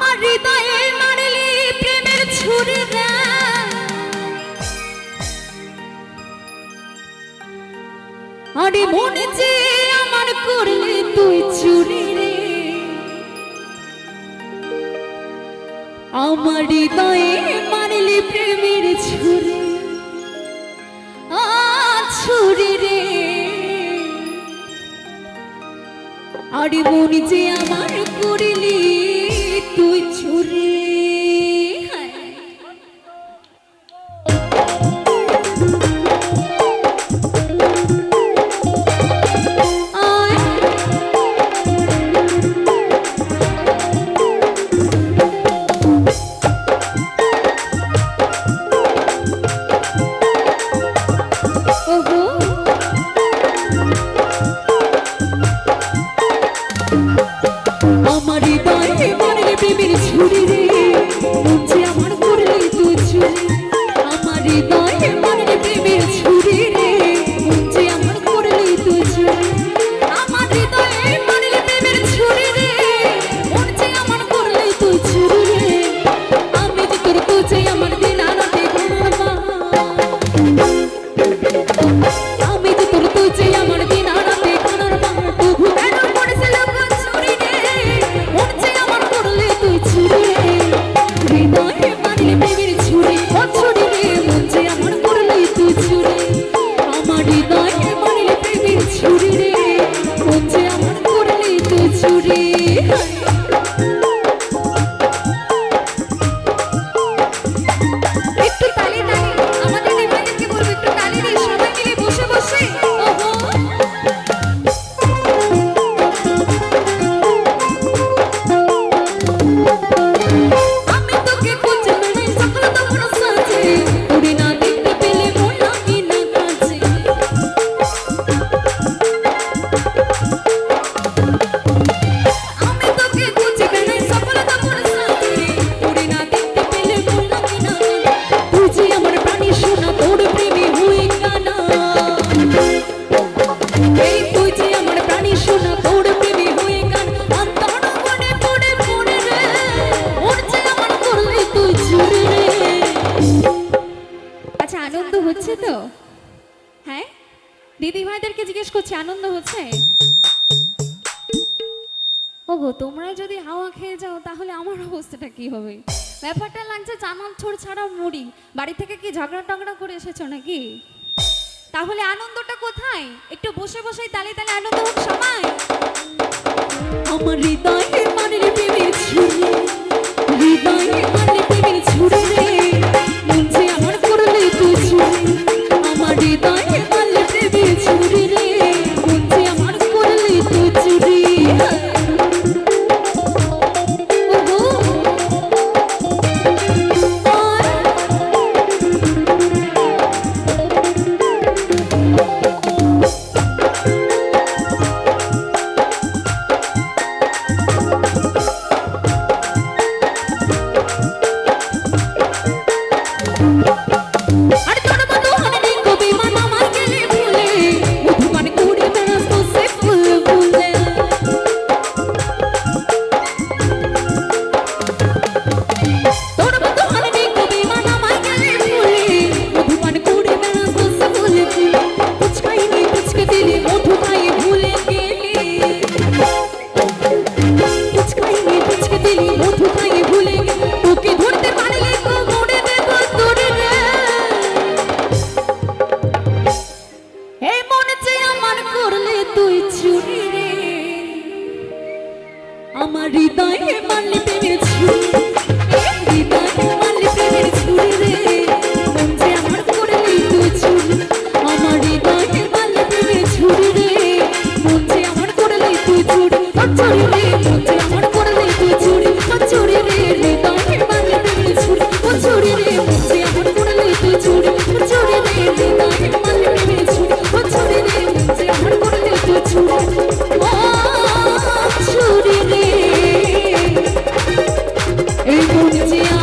আমার হৃদয়ে মারলি প্রেমের ছুরি আরে মনে যে আমার করলি তুই চুরি রে। আমার হৃদয়ে মারলি প্রেমের ছুরি। আ, ছুরি রে। আরে মনে যে আমার করলি You. তো? হ্যাঁ? দিদি ভাইদেরকে জিজ্ঞেস করছি, আনন্দ হচ্ছে? ওগো তোমরা যদি হাওয়া খেয়ে যাও, তাহলে আমার অবস্থাটা কি হবে? ব্যাপারটা লাগছে চানাম ছোড় ছাড়া মুড়ি। বাড়ি থেকে কি ঝগড়া টগড়া করে এসেছ নাকি? তাহলে আনন্দটা কোথায়? একটু বসে বসে তালে তালে আনন্দ হোক সময় আমার হৃদয়ে হৃদয়ে মালি প্রেমের ছুরি হৃদয়ে মালি রে। মন যে আমার করলি তুই ছুরি আমার হৃদয়ে মালি প্রেমের ছুরি রে। মন যে আমার করলি তুই ছুরি বুঝে